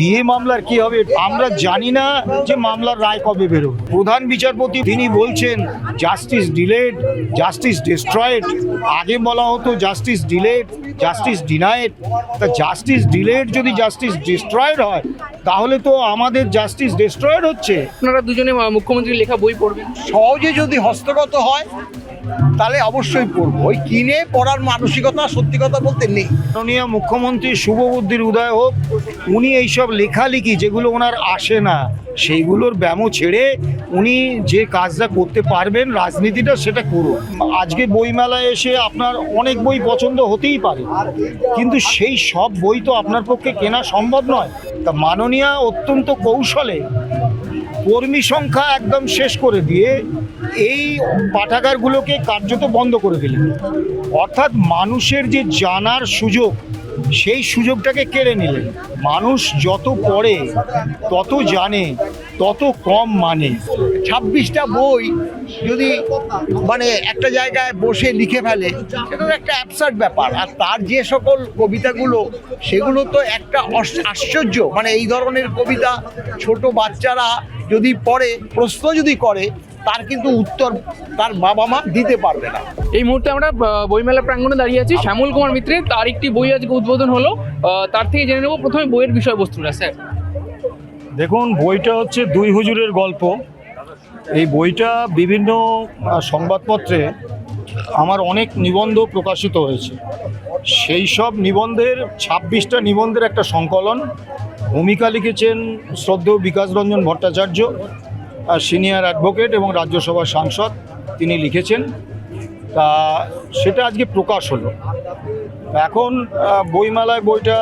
DA মামলার কি হবে আমরা জানি না যে মামলার রায় কবে বেরো প্রধান বিচারপতি তিনি বলছেন জাস্টিস ডিলেড জাস্টিস ডিস্ট্রয়েড আগে বলা হতো জাস্টিস ডিলেড জাস্টিস ডিনায়েড তা জাস্টিস ডিলেড যদি জাস্টিস ডিস্ট্রয়েড হয় তাহলে তো আমাদের জাস্টিস ডিস্ট্রয়েড হচ্ছে। আপনারা দুজনে মুখ্যমন্ত্রীর লেখা বই পড়বেন। সহজে যদি হস্তগত হয় তাহলে অবশ্যই পড়ব। ওই কিনে পড়ার মানসিকতা, সত্যি কথা বলতে নেই। মাননীয় মুখ্যমন্ত্রী শুভবুদ্ধির উদয় হোক, উনি এইসব লেখালেখি যেগুলো ওনার আসে না, সেইগুলোর ব্যামো ছেড়ে উনি যে কাজটা করতে পারবেন, রাজনীতিটা সেটা করুন। আজকে বইমেলায় এসে আপনার অনেক বই পছন্দ হতেই পারে, কিন্তু সেই সব বই তো আপনার পক্ষে কেনা সম্ভব নয়। তা মাননীয়া অত্যন্ত কৌশলে কর্মী সংখ্যা একদম শেষ করে দিয়ে এই পাঠাগারগুলোকে কার্যত বন্ধ করে দিলেন। অর্থাৎ মানুষের যে জানার সুযোগ, সেই সুযোগটাকে কেড়ে নিলেন। মানুষ যত পড়ে, তত জানে, তত কম মানে। ছাব্বিশটা বই যদি মানে একটা জায়গায় বসে লিখে ফেলে, সেটা একটা অ্যাবসার্ড ব্যাপার। আর তার যে সকল কবিতাগুলো, সেগুলো তো একটা আশ্চর্য। মানে এই ধরনের কবিতা ছোট বাচ্চারা যদি পড়ে, প্রশ্ন যদি করে তার কিন্তু উত্তর তার বাবা মা দিতে পারবে না। এই মুহূর্তে আমরা বইমেলা প্রাঙ্গণে দাঁড়িয়ে আছি শ্যামল কুমার মিত্রের। তার একটি বই আজকে উদ্বোধন হলো। তার থেকে জেনে নেব প্রথমে বইয়ের বিষয়বস্তুটা স্যার। দেখুন বইটা হচ্ছে দুই হুজুরের গল্প। এই বইটা বিভিন্ন সংবাদপত্রে আমার অনেক নিবন্ধ প্রকাশিত হয়েছে। সেই সব নিবন্ধের ছাব্বিশটা নিবন্ধের একটা সংকলন। ভূমিকা লিখেছেন শ্রদ্ধেয় বিকাশ রঞ্জন ভট্টাচার্য। সিনিয়র অ্যাডভোকেট এবং রাজ্যসভার সাংসদ তিনি লিখেছেন। তা সেটা আজকে প্রকাশ হলো। এখন বইমেলায় বইটা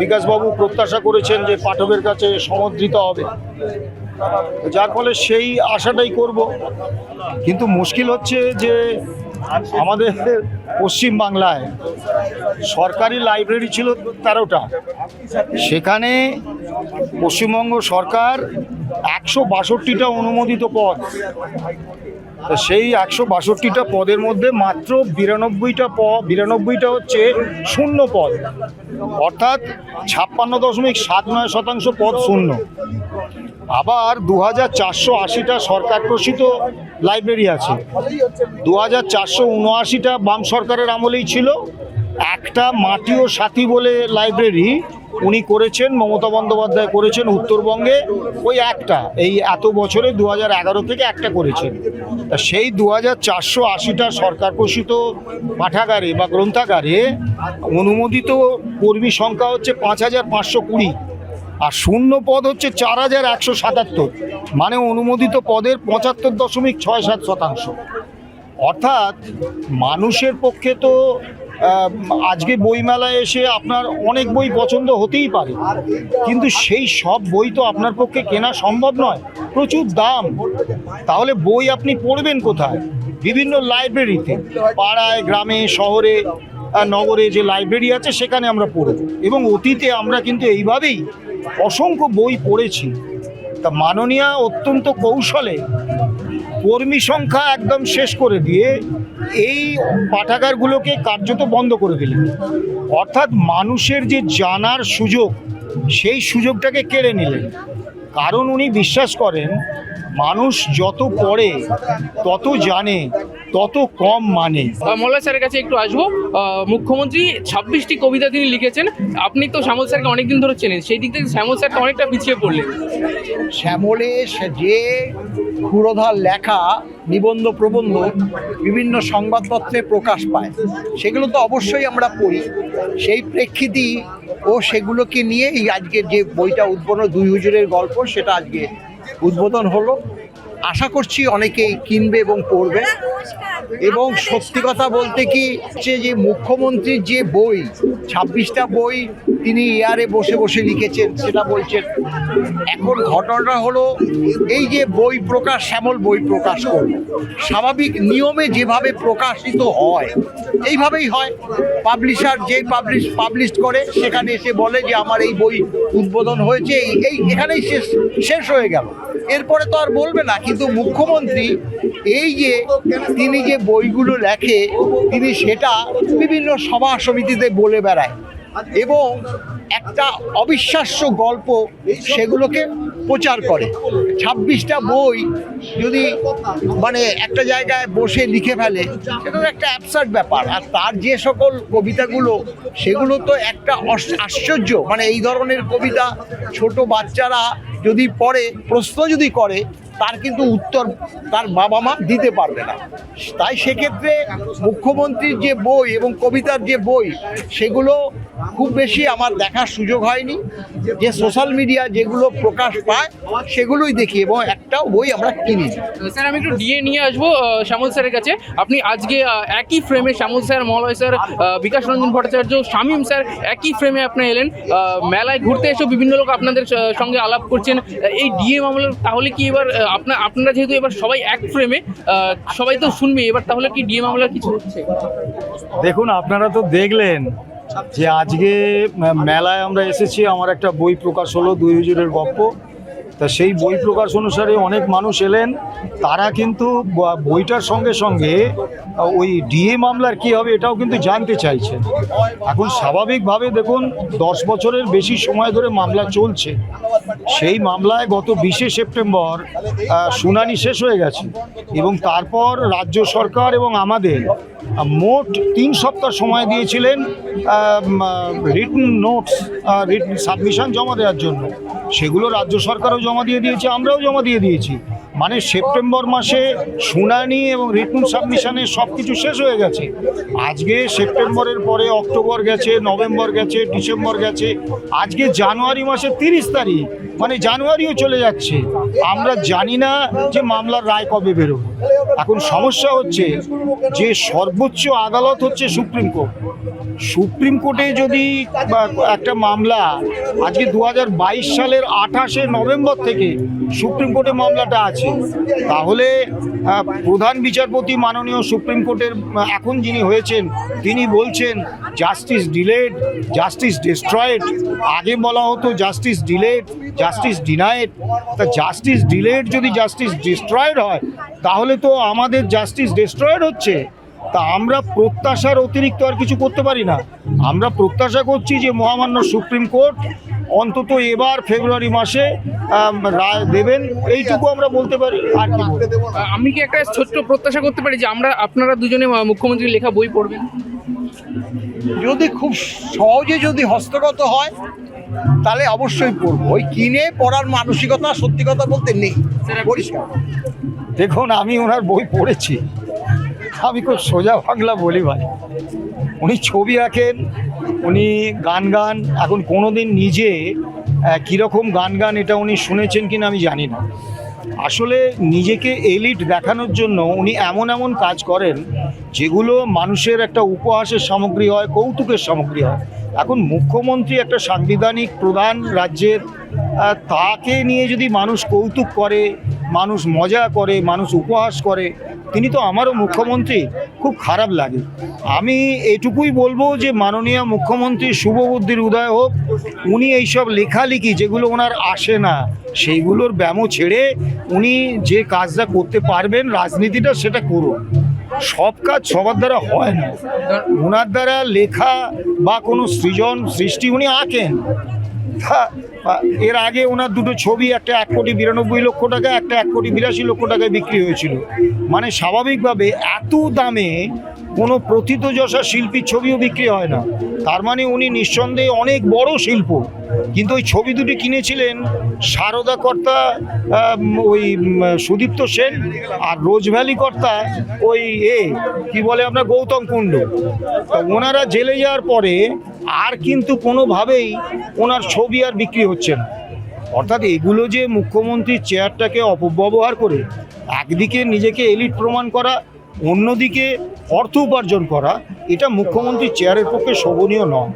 বিকাশবাবু প্রত্যাশা করেছেন যে পাঠকের কাছে সমদ্রিত হবে। যার ফলে সেই আশাটাই করব। কিন্তু মুশকিল হচ্ছে যে আমাদের পশ্চিম বাংলায় সরকারি লাইব্রেরি ছিল তেরোটা। সেখানে পশ্চিমবঙ্গ সরকার একশো বাষট্টিটা অনুমোদিত পদ। সেই একশো বাষট্টিটা পদের মধ্যে মাত্র বিরানব্বইটা পদ বিরানব্বইটা হচ্ছে শূন্য পদ। অর্থাৎ ছাপ্পান্ন দশমিক সাত নয় শতাংশ পদ শূন্য। আবার দু হাজার চারশো আশিটা সরকার প্রসিত লাইব্রেরি আছে। দু হাজার চারশো উনআশিটা বাম সরকারের আমলেই ছিল। একটা মাটি ও সাথী বলে লাইব্রেরি উনি করেছেন, মমতা বন্দ্যোপাধ্যায় করেছেন উত্তরবঙ্গে। ওই একটা, এই এত বছরে দু হাজার এগারো থেকে একটা করেছেন। তা সেই দু হাজার চারশো আশিটা সরকার প্রসিত পাঠাগারে বা গ্রন্থাগারে অনুমোদিত কর্মী সংখ্যা হচ্ছে পাঁচ হাজার পাঁচশো কুড়ি। আর শূন্য পদ হচ্ছে চার হাজার একশো সাতাত্তর। মানে অনুমোদিত পদের পঁচাত্তর দশমিক ছয় সাত শতাংশ। অর্থাৎ মানুষের পক্ষে তো আজকে বইমেলায় এসে আপনার অনেক বই পছন্দ হতেই পারে। কিন্তু সেই সব বই তো আপনার পক্ষে কেনা সম্ভব নয়। প্রচুর দাম। তাহলে বই আপনি পড়বেন কোথায়? বিভিন্ন লাইব্রেরিতে। পাড়ায়, গ্রামে, শহরে নগরে যে লাইব্রেরি আছে, সেখানে আমরা পড়ব। এবং অতীতে আমরা কিন্তু এইভাবেই অসংখ্য বই পড়েছি। তা মাননীয়া অত্যন্ত কৌশলে কর্মী সংখ্যা একদম শেষ করে দিয়ে এই পাঠাগারগুলোকে কার্যত বন্ধ করে দিলেন। অর্থাৎ মানুষের যে জানার সুযোগ, সেই সুযোগটাকে কেড়ে নিলেন। কারণ উনি বিশ্বাস করেন, মানুষ যত পড়ে, তত জানে তত কম মানে। মোল্লা স্যারের কাছে একটু আসব। মুখ্যমন্ত্রী ছাব্বিশটি কবিতা তিনি লিখেছেন। আপনি তো শ্যামল স্যারকে অনেকদিন ধরে চেনেন। সেই দিক থেকে শ্যামল স্যারকে অনেকটা পিছিয়ে পড়লেন। শ্যামলে সে যে ক্ষুরধার লেখা নিবন্ধ প্রবন্ধ বিভিন্ন সংবাদপত্রে প্রকাশ পায় সেগুলো তো অবশ্যই আমরা পড়ি। সেই প্রেক্ষিতেই ও সেগুলোকে নিয়েই আজকে যে বইটা উদ্বোধন দুই হুজুরের গল্প সেটা আজকে উদ্বোধন হলো। আশা করছি অনেকেই কিনবে এবং পড়বে। এবং সত্যি কথা বলতে কি হচ্ছে যে মুখ্যমন্ত্রীর যে বই, ছাব্বিশটা বই তিনি ইয়ারে বসে বসে লিখেছেন, সেটা বলছেন। এখন ঘটনাটা হলো, এই যে বই প্রকাশ, শ্যামল বই প্রকাশ করল। স্বাভাবিক নিয়মে যেভাবে প্রকাশিত হয়, এইভাবেই হয়। পাবলিশার যেই পাবলিশ পাবলিশ করে, সেখানে এসে বলে যে, আমার এই বই উদ্বোধন হয়েছে। এই এই, এখানেই শেষ শেষ হয়ে গেল। এরপরে তো আর বলবে না কিন্তু মুখ্যমন্ত্রী এই যে তিনি যে বইগুলো লেখে, তিনি সেটা বিভিন্ন সভা সমিতিতে বলে বেড়ায়। এবং একটা অবিশ্বাস্য গল্প সেগুলোকে প্রচার করে। ছাব্বিশটা বই যদি মানে একটা জায়গায় বসে লিখে ফেলে, সেটা একটা অ্যাবসার্ড ব্যাপার। আর তার যে সকল কবিতাগুলো, সেগুলো তো একটা আশ্চর্য। মানে এই ধরনের কবিতা ছোট বাচ্চারা যদি পড়ে, প্রশ্ন যদি করে তার কিন্তু উত্তর তার বাবা মা দিতে পারবে না। তাই সেক্ষেত্রে মুখ্যমন্ত্রীর যে বই এবং কবিতার যে বই, সেগুলো খুব বেশি আমার দেখার সুযোগ হয়নি। যে সোশ্যাল মিডিয়া যেগুলো প্রকাশ পায় সেগুলোই দেখি এবং একটাও বই আমরা কিনি স্যার আমি একটু ডিএ নিয়ে আসব শ্যামল স্যারের কাছে। আপনি আজকে একই ফ্রেমে Shyamal sir Malay sir Bikash Ranjan Bhattacharya Shamim sir একই ফ্রেমে আপনি এলেন। মেলায় ঘুরতে এসেও বিভিন্ন লোক আপনাদের সঙ্গে আলাপ করছেন। এই ডিএ মামলার তাহলে কি এবার আপনার আপনারা যেহেতু এবার সবাই এক ফ্রেমে সবাই তো শুনবে এবার তাহলে কি ডিএ মামলার কিছু হচ্ছে? দেখুন আপনারা তো দেখলেন। যে আজকে মেলায় আমরা এসেছি, আমার একটা বই প্রকাশ হলো, দুই হুজুরের গপ্প। তা সেই বই প্রকাশ অনুসারে অনেক মানুষ এলেন। তারা কিন্তু বইটার সঙ্গে সঙ্গে ওই ডিএ মামলার কি হবে এটাও কিন্তু জানতে চাইছেন। এখন স্বাভাবিকভাবে দেখুন, দশ বছরের বেশি সময় ধরে মামলা চলছে। সেই মামলায় গত বিশে সেপ্টেম্বর শুনানি শেষ হয়ে গেছে। এবং তারপর রাজ্য সরকার এবং আমাদের মোট তিন সপ্তাহ সময় দিয়েছিলেন রিটন নোটস রিটন সাবমিশন জমা দেওয়ার জন্য। সেগুলো রাজ্য সরকারও জমা দিয়ে দিয়েছে, আমরাও জমা দিয়ে দিয়েছি। মানে সেপ্টেম্বর মাসে শুনানি এবং রিটন সাবমিশনের সব কিছু শেষ হয়ে গেছে। আজকে সেপ্টেম্বরের পরে অক্টোবর গেছে, নভেম্বর গেছে, ডিসেম্বর গেছে, আজকে জানুয়ারি মাসের তিরিশ তারিখ মানে জানুয়ারিও চলে যাচ্ছে। আমরা জানি না যে মামলার রায় কবে বেরোবে। এখন সমস্যা হচ্ছে যে সর্বোচ্চ আদালত হচ্ছে সুপ্রিম কোর্ট। সুপ্রিম কোর্টে যদি একটা মামলা আজকে দু হাজার বাইশ সালের আঠাশে নভেম্বর থেকে সুপ্রিম কোর্টে মামলাটা আছে, তাহলে প্রধান বিচারপতি মাননীয় সুপ্রিম কোর্টের এখন যিনি হয়েছেন, তিনি বলছেন, জাস্টিস ডিলেড, জাস্টিস ডিস্ট্রয়েড। আগে বলা হতো, জাস্টিস ডিলেড, জাস্টিস ডিনায়েড। তা জাস্টিস ডিলেড যদি জাস্টিস ডিস্ট্রয়েড হয়, তাহলে তো আমাদের জাস্টিস ডিস্ট্রয়েড হচ্ছে। তা আমরা প্রত্যাশার অতিরিক্ত আর কিছু করতে পারি না। আমরা প্রত্যাশা করছি যে মহামান্য সুপ্রিম কোর্ট অন্তত এবার ফেব্রুয়ারি মাসে রায় দেবেন। এইটুকু আমরা বলতে পারি আর আমি কি একটা ছোট্ট প্রত্যাশা করতে পারি যে আমরা আপনারা দুজনে আহ, মুখ্যমন্ত্রীর লেখা বই পড়বেন? যদি খুব সহজে যদি হস্তগত হয় তাহলে অবশ্যই পড়ব। ওই কিনে পড়ার মানসিকতা সত্যি কথা বলতে নেই। পরিষ্কার। দেখুন আমি ওনার বই পড়েছি। আমি খুব সোজা বাংলা বলি ভাই। উনি ছবি আঁকেন উনি গান গান এখন কোনোদিন নিজে আহ, কীরকম গান গান এটা উনি শুনেছেন কিনা আমি জানি না। আসলে নিজেকে এলিট দেখানোর জন্য উনি এমন এমন কাজ করেন যেগুলো মানুষের একটা উপহাসের সামগ্রী হয় কৌতুকের সামগ্রী হয়। এখন মুখ্যমন্ত্রী একটা সাংবিধানিক প্রধান রাজ্যের তাকে নিয়ে যদি মানুষ কৌতুক করে, মানুষ মজা করে, মানুষ উপহাস করে, তিনি তো আমারও মুখ্যমন্ত্রী। খুব খারাপ লাগে। আমি এটুকুই বলব যে, মাননীয় মুখ্যমন্ত্রী শুভ বুদ্ধির উদয় হোক, উনি এইসব লেখালেখি যেগুলো ওনার আসে না, সেইগুলোর ব্যামো ছেড়ে উনি যে কাজটা করতে পারবেন, রাজনীতিটা সেটা করুন। সব কাজ সবার দ্বারা হয় না। ওনার দ্বারা লেখা বা কোনো সৃজন, সৃষ্টি উনি আঁকেন। এর আগে ওনার দুটো ছবি, একটা এক কোটি বিরানব্বই লক্ষ টাকা, একটা এক কোটি বিরাশি লক্ষ টাকায় বিক্রি হয়েছিল। মানে স্বাভাবিকভাবে এত দামে কোনো প্রথিতযশা শিল্পীর ছবিও বিক্রি হয় না। তার মানে উনি নিঃসন্দেহে অনেক বড় শিল্প। কিন্তু ওই ছবি দুটি কিনেছিলেন সারদা কর্তা ওই সুদীপ্ত সেন আর রোজ ভ্যালি কর্তা, ওই এ, কি বলে আপনার, গৌতম কুণ্ড। ওনারা জেলে যাওয়ার পরে আর কিন্তু কোনোভাবেই ওনার ছবি আর বিক্রি হচ্ছে না। অর্থাৎ এগুলো যে মুখ্যমন্ত্রীর চেয়ারটাকে অপব্যবহার করে, একদিকে নিজেকে এলিট প্রমাণ করা, অন্যদিকে অর্থ উপার্জন করা, এটা মুখ্যমন্ত্রীর চেয়ারের পক্ষে শোভনীয় নয়।